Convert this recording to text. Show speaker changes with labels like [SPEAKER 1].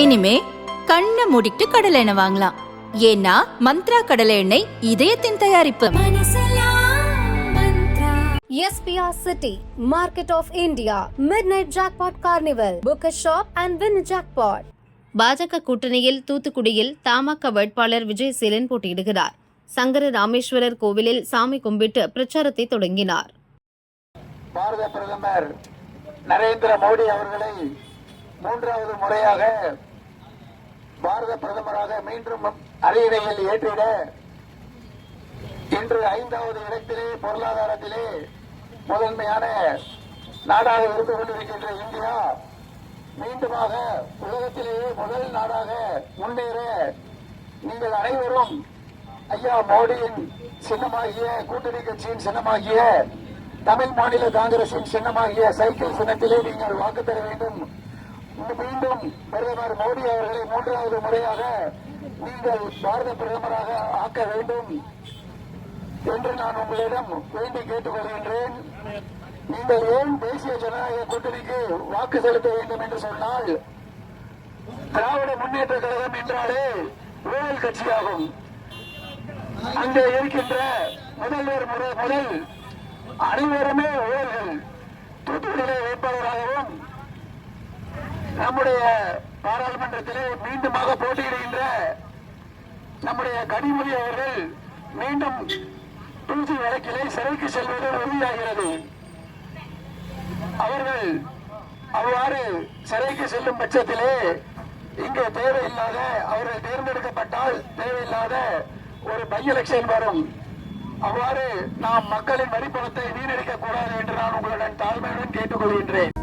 [SPEAKER 1] இனிமே கண்ணை மூடிட்டு கடலை எண்ணெய் வாங்கலாம் ஏன்னா மந்த்ரா கடலை எண்ணெய் இதயத்தின் தயாரிப்பு
[SPEAKER 2] SPR City, Market of India, Midnight Jackpot Carnival. Book a shop and win a jackpot.
[SPEAKER 3] பாஜக கூட்டணியில் தூத்துக்குடியில் தமாக வேட்பாளர் விஜயசீலன் போட்டியிடுகிறார் சங்கர ராமேஸ்வரர் கோவிலில் சாமி கும்பிட்டு பிரச்சாரத்தை தொடங்கினார்
[SPEAKER 4] பாரத பிரதமர் நரேந்திர மோடி அவர்களை மூன்றாவது முறையாக பாரத பிரதமராக மீண்டும் அரியணையில் ஏற்றிட இன்று ஐந்தாவது இடத்திலே பொருளாதாரத்திலே முதன்மையான நாடாக இருந்து கொண்டிருக்கின்ற இந்தியா மீண்டுமாக உலகத்திலேயே முதல் நாடாக முன்னேற நீங்கள் அனைவரும் ஐயா மோடியின் சின்னமாகிய கூட்டணி கட்சியின் சின்னமாகிய தமிழ் மாநில காங்கிரசின் சின்னமாகிய சைக்கிள் சின்னத்திலே நீங்கள் வாக்கு தர வேண்டும். மீண்டும் பிரதமர் மோடி அவர்களை மூன்றாவது முறையாக நீங்கள் பாரத பிரதமராக ஆக்க வேண்டும் என்று நான் உங்களிடம் வேண்டி கேட்டுக்கொள்கின்றேன். நீங்கள் ஏன் தேசிய ஜனநாயக கூட்டணிக்கு வாக்கு செலுத்த வேண்டும் என்று சொன்னால் திராவிட முன்னேற்ற கழகம் என்றாலே ஊழல் கட்சியாகும். அங்கே இருக்கின்ற முதல்வர் முறை முதல் அனைவருமே ஊழல்கள் தூத்துக்குடியிலே வேட்பாளராகவும் நம்முடைய பாராளுமன்றத்திலே மீண்டுமாக போட்டியிடுகின்ற நம்முடைய கனிமொழி அவர்கள் மீண்டும் தூசி வழக்கிலே சிறைக்கு செல்வது உறுதியாகிறது. அவர்கள் அவ்வாறு சிறைக்கு செல்லும் பட்சத்திலே இங்கே தேவையில்லாத அவர்கள் தேர்ந்தெடுக்கப்பட்டால் தேவையில்லாத ஒரு பை எலெக்ஷன் வரும். அவ்வாறு நாம் மக்களின் வரிப்பணத்தை வீணடிக்க கூடாது என்று நான் உங்களுடன் தாழ்மையுடன் கேட்டுக்கொள்கின்றேன்.